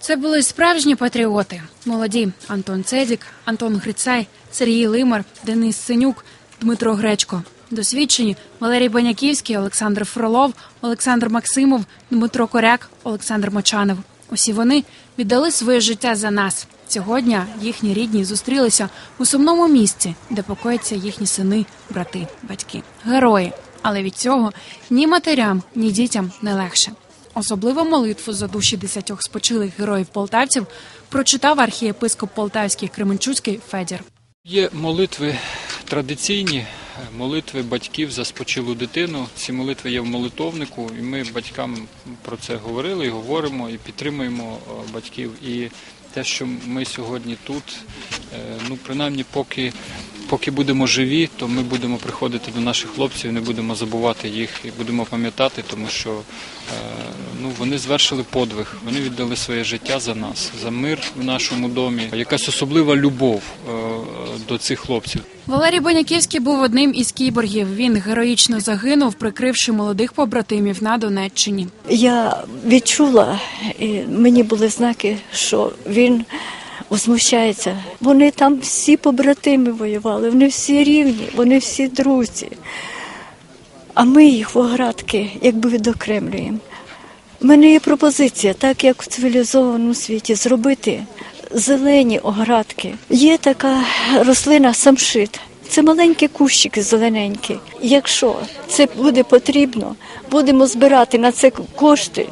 Це були справжні патріоти. Молоді Антон Цедік, Антон Грицай, Сергій Лимар, Денис Синюк, Дмитро Гречко. Досвідчені Валерій Баняківський, Олександр Фролов, Олександр Максимов, Дмитро Коряк, Олександр Мочанов. Усі вони віддали своє життя за нас. Цього дня їхні рідні зустрілися у сумному місці, де покояться їхні сини, брати, батьки, герої. Але від цього ні матерям, ні дітям не легше. Особливу молитву за душі десятьох спочилих героїв полтавців прочитав архієпископ Полтавський Кременчуцький Федір. Є молитви традиційні, молитви батьків за спочилу дитину. Ці молитви є в молитовнику, і ми батькам про це говорили і говоримо, і підтримуємо е, батьків. І те, що ми сьогодні тут, е, ну принаймні, поки, поки будемо живі, то ми будемо приходити до наших хлопців, не будемо забувати їх і будемо пам'ятати, тому що е, ну, вони звершили подвиг, вони віддали своє життя за нас, за мир в нашому домі. Якась особлива любов е, до цих хлопців. Валерій Баняківський був одним із кіборгів. Він героїчно загинув, прикривши молодих побратимів на Донеччині. Я відчула, і мені були знаки, що він возмущається. Вони там всі побратими воювали, вони всі рівні, вони всі друзі. А ми їх в оградки якби відокремлюємо. У мене є пропозиція, так як в цивілізованому світі, зробити зелені оградки. Є така рослина самшит. Це маленькі кущики зелененькі. Якщо це буде потрібно, будемо збирати на це кошти.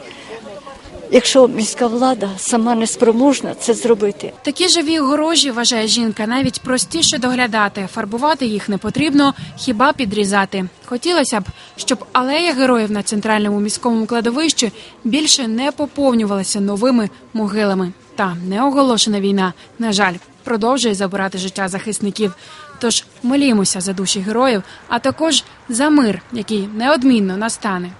Якщо міська влада сама не спроможна це зробити, Такі живі огорожі, вважає жінка, навіть простіше доглядати. Фарбувати їх не потрібно, хіба підрізати. Хотілося б, щоб алея героїв на центральному міському кладовищі більше не поповнювалася новими могилами. Та неоголошена війна, на жаль, продовжує забирати життя захисників. Тож молімося за душі героїв, а також за мир, який неодмінно настане.